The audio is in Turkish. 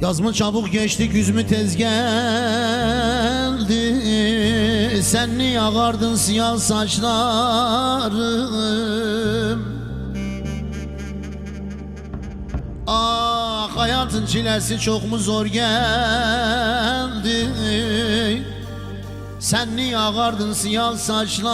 Yaz mı çabuk geçti güz mü tez geldi. Sen niye ağardın siyah saçlarım? Ah hayatın çilesi çok mu zor geldi? Sen niye ağardın siyah saçlarım?